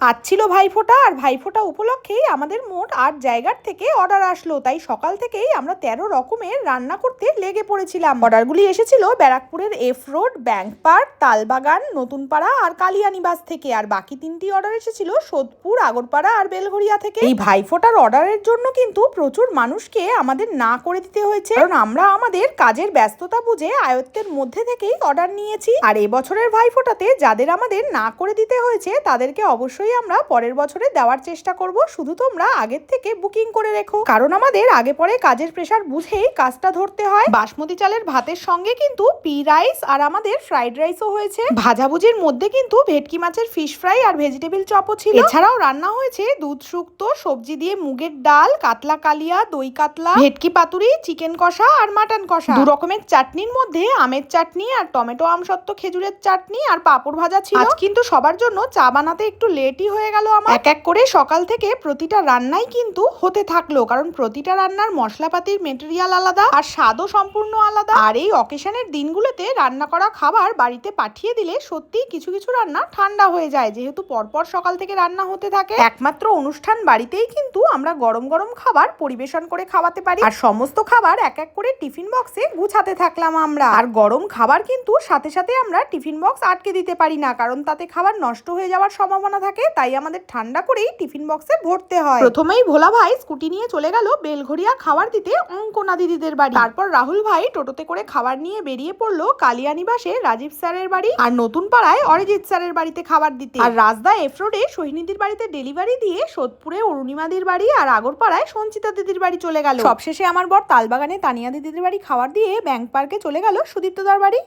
আজ ছিল ভাইফোঁটা, আর ভাইফোঁটা উপলক্ষেই আমাদের মোট আট জায়গার থেকে অর্ডার আসলো। তাই সকাল থেকেই আমরা তেরো রকমের রান্না করতে লেগে পড়েছিলাম। অর্ডারগুলি এসেছিল ব্যারাকপুরের F road, bank park, Talbagan, Natunpara আর কালিয়ানিবাস থেকে। আর বাকি তিনটি অর্ডার এসেছিল সোদপুর, আগরপাড়া আর বেলঘরিয়া থেকে। এই ভাইফোঁটার অর্ডারের জন্য কিন্তু প্রচুর মানুষকে আমাদের না করে দিতে হয়েছে। কারণ আমরা আমাদের কাজের ব্যস্ততা বুঝে আয়ত্তের মধ্যে থেকেই অর্ডার নিয়েছি। আর এবছরের ভাইফোঁটাতে যাদের আমাদের না করে দিতে হয়েছে, তাদেরকে অবশ্যই আমরা পরের বছরে দেওয়ার চেষ্টা করব। শুধু তোমরা আগের থেকে বুকিং করে রেখো। কারণ আমাদের আগে পরে কাজের প্রেশার বুঝেই কাজটা ধরতে হয়। বাসমতি চালের ভাতের সঙ্গে কিন্তু পি রাইস আর আমাদের ফ্রাইড রাইসও হয়েছে। ভাজাভুজির মধ্যে কিন্তু ভেটকি মাছের ফিশ ফ্রাই আর ভেজিটেবিল চপও ছিল। এছাড়াও রান্না হয়েছে দুধ শুক্ত, সবজি দিয়ে মুগের ডাল, কাতলা কালিয়া, দই কাতলা, ভেটকি পাতুরি চিকেন কষা আর মাটন কষা। দু রকমের চাটনির মধ্যে আমের চাটনি আর টমেটো আমসত্ত্ব খেজুরের চাটনি আর পাঁপড় ভাজা ছিল। কিন্তু সবার জন্য চা বানাতে একটু লেটই হয়ে গেল আমার। এক এক করে সকাল থেকে প্রতিটা রান্নাই কিন্তু হতে থাকল, কারণ প্রতিটা রান্নার মশলাপাতির মেটেরিয়াল আলাদা আর স্বাদও সম্পূর্ণ আলাদা। আর এই অকেশনের দিনগুলোতে রান্না করা খাবার বাড়িতে পাঠিয়ে দিলে সত্যি কিছু কিছু রান্না ঠান্ডা হয়ে যায়, যেহেতু পরপর সকাল থেকে রান্না হতে থাকে। একমাত্র অনুষ্ঠান বাড়িতেই কিন্তু আমরা গরম গরম খাবার পরিবেশন করে খাওয়াতে পারি। আর সমস্ত খাবার এক এক করে টিফিন বক্সে গুছাতে থাকলাম আমরা। আর গরম খাবার কিন্তু সাথে সাথে আমরা টিফিন বক্স আটকে দিতে পারি না, কারণ তাতে খাবার নষ্ট হয়ে যাওয়ার সম্ভাবনা থাকে। তাই আমাদের ঠান্ডা করেই টিফিন বক্সে ভরতে হয়। প্রথমেই ভোলা ভাই স্কুটি নিয়ে চলে গেল বেলঘরিয়া খাবার দিতে অঙ্কনা দিদিদের বাড়ি। তারপর রাহুল ভাই টোটোতে করে খাবার নিয়ে বেরিয়ে পড়ল কালিয়ানিবাসে রাজীব স্যারের বাড়ি আর নতুন পাড়ায় অরিজিৎ স্যারের বাড়িতে খাবার দিতে। আর রাজদা এফ রোডে সোহিনীদির বাড়িতে ডেলিভারি দিয়ে সোদপুরে অরুণিমাদির বাড়ি আর আগরপাড়ায় সঞ্চিতা দিদির বাড়ি চলে গেল। সবশেষে আমার বর তালবাগানে তানিয়া দিদিদের বাড়ি খাবার দিয়ে ব্যাংক পার্কে চলে গেল সুদীপ্তদার বাড়ি।